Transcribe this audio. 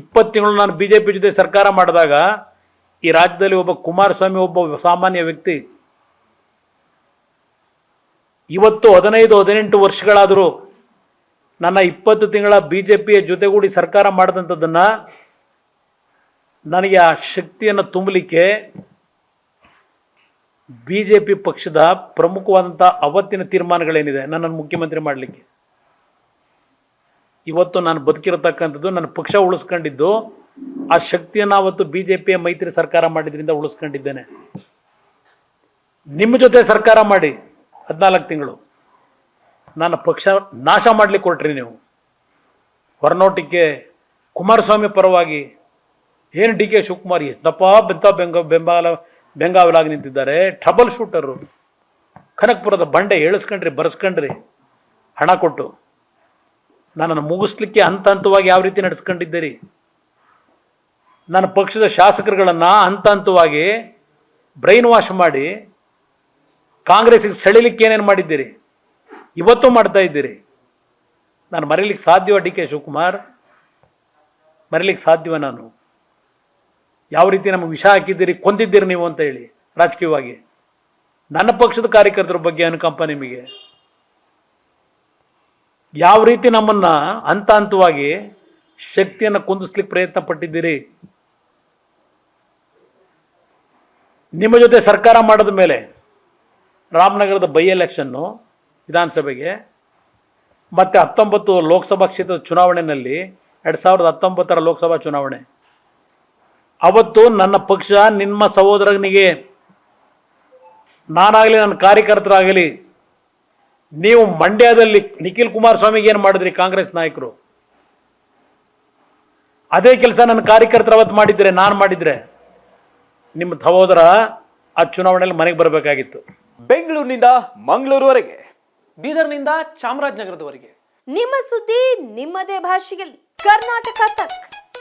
ಇಪ್ಪತ್ತು ತಿಂಗಳು ನಾನು ಬಿ ಜೆ ಪಿ ಜೊತೆ ಸರ್ಕಾರ ಮಾಡಿದಾಗ ಈ ರಾಜ್ಯದಲ್ಲಿ ಒಬ್ಬ ಕುಮಾರಸ್ವಾಮಿ, ಒಬ್ಬ ಸಾಮಾನ್ಯ ವ್ಯಕ್ತಿ ಇವತ್ತು ಹದಿನೈದು, ಹದಿನೆಂಟು ವರ್ಷಗಳಾದರೂ ನನ್ನ ಇಪ್ಪತ್ತು ತಿಂಗಳ ಬಿ ಜೆ ಪಿಯ ಜೊತೆಗೂಡಿ ಸರ್ಕಾರ ಮಾಡಿದಂಥದ್ದನ್ನು ನನಗೆ ಆ ಶಕ್ತಿಯನ್ನು ತುಂಬಲಿಕ್ಕೆ ಬಿ ಜೆ ಪಿ ಪಕ್ಷದ ಪ್ರಮುಖವಾದಂಥ ಅವತ್ತಿನ ತೀರ್ಮಾನಗಳೇನಿದೆ ನನ್ನನ್ನು ಮುಖ್ಯಮಂತ್ರಿ ಮಾಡಲಿಕ್ಕೆ. ಇವತ್ತು ನಾನು ಬದುಕಿರತಕ್ಕಂಥದ್ದು ನನ್ನ ಪಕ್ಷ ಉಳಿಸ್ಕೊಂಡಿದ್ದು, ಆ ಶಕ್ತಿಯನ್ನು ಅವತ್ತು ಬಿ ಜೆ ಪಿಯ ಮೈತ್ರಿ ಸರ್ಕಾರ ಮಾಡಿದ್ರಿಂದ ಉಳಿಸ್ಕೊಂಡಿದ್ದೇನೆ. ನಿಮ್ಮ ಜೊತೆ ಸರ್ಕಾರ ಮಾಡಿ, ಹದಿನಾಲ್ಕು ತಿಂಗಳು. ನನ್ನ ಪಕ್ಷ ನಾಶ ಮಾಡಲಿಕ್ಕೆ ಕೊಟ್ರಿ ನೀವು. ಹೊರನೋಟಕ್ಕೆ ಕುಮಾರಸ್ವಾಮಿ ಪರವಾಗಿ ಏನು ಡಿ ಕೆ ಶಿವಕುಮಾರ್ ಎಷ್ಟಪ್ಪ ಬೆಂತ ಬೆಂಗ ಬೆಂಬಲ ಬೆಂಗಾವಲಾಗಿ ನಿಂತಿದ್ದಾರೆ. ಟ್ರಬಲ್ ಶೂಟರು ಕನಕಪುರದ ಬಂಡೆ ಏಳಿಸ್ಕೊಂಡ್ರಿ, ಬರೆಸ್ಕೊಂಡ್ರಿ, ಹಣ ಕೊಟ್ಟು. ನನ್ನನ್ನು ಮುಗಿಸ್ಲಿಕ್ಕೆ ಹಂತ ಹಂತವಾಗಿ ಯಾವ ರೀತಿ ನಡೆಸ್ಕೊಂಡಿದ್ದೀರಿ? ನನ್ನ ಪಕ್ಷದ ಶಾಸಕರುಗಳನ್ನು ಹಂತ ಹಂತವಾಗಿ ಬ್ರೈನ್ ವಾಶ್ ಮಾಡಿ ಕಾಂಗ್ರೆಸ್ಸಿಗೆ ಸೆಳಿಲಿಕ್ಕೆ ಏನೇನು ಮಾಡಿದ್ದೀರಿ? ಇವತ್ತು ಮಾಡ್ತಾ ಇದ್ದೀರಿ. ನಾನು ಮರೀಲಿಕ್ಕೆ ಸಾಧ್ಯವ ಡಿ ಕೆ ಶಿವಕುಮಾರ್? ಮರೀಲಿಕ್ಕೆ ಸಾಧ್ಯವ ನಾನು? ಯಾವ ರೀತಿ ನಮಗೆ ವಿಷ ಹಾಕಿದ್ದೀರಿ, ಕೊಂದಿದ್ದೀರಿ ನೀವು ಅಂತ ಹೇಳಿ ರಾಜಕೀಯವಾಗಿ. ನನ್ನ ಪಕ್ಷದ ಕಾರ್ಯಕರ್ತರ ಬಗ್ಗೆ ಅನುಕಂಪ ನಿಮಗೆ. ಯಾವ ರೀತಿ ನಮ್ಮನ್ನು ಹಂತ ಹಂತವಾಗಿ ಶಕ್ತಿಯನ್ನು ಕುಂದಿಸ್ಲಿಕ್ಕೆ ಪ್ರಯತ್ನ ಪಟ್ಟಿದ್ದೀರಿ? ನಿಮ್ಮ ಜೊತೆ ಸರ್ಕಾರ ಮಾಡಿದ ಮೇಲೆ ರಾಮನಗರದ ಬೈ ಎಲೆಕ್ಷನ್ನು ವಿಧಾನಸಭೆಗೆ, ಮತ್ತು ಹತ್ತೊಂಬತ್ತು ಲೋಕಸಭಾ ಕ್ಷೇತ್ರದ ಚುನಾವಣೆಯಲ್ಲಿ ಎರಡು ಸಾವಿರದ ಹತ್ತೊಂಬತ್ತರ ಲೋಕಸಭಾ ಚುನಾವಣೆ. ಅವತ್ತು ನನ್ನ ಪಕ್ಷ, ನಿಮ್ಮ ಸಹೋದರನಿಗೆ ನಾನಾಗಲಿ ನನ್ನ ಕಾರ್ಯಕರ್ತರಾಗಲಿ ನೀವು ಮಂಡ್ಯದಲ್ಲಿ ನಿಖಿಲ್ ಕುಮಾರಸ್ವಾಮಿಗೆ ಏನು ಮಾಡಿದ್ರಿ ಕಾಂಗ್ರೆಸ್ ನಾಯಕರು? ಅದೇ ಕೆಲಸ ನನ್ನ ಕಾರ್ಯಕರ್ತರು ಅವತ್ತು ಮಾಡಿದ್ರೆ ನಾನು ಮಾಡಿದ್ರೆ. ನಿಮ್ಮ ಸಹೋದರ ಆ ಚುನಾವಣೆಯಲ್ಲಿ ಮನೆಗೆ ಬರಬೇಕಾಗಿತ್ತು. ಬೆಂಗಳೂರಿನಿಂದ ಮಂಗಳೂರುವರೆಗೆ ಬೀದರ್ನಿಂದ ಚಾಮರಾಜನಗರದವರೆಗೆ. ನಿಮ್ಮ ಸುದ್ದಿ ನಿಮ್ಮದೇ ಭಾಷೆಯಲ್ಲಿ. ಕರ್ನಾಟಕ ತಕ್.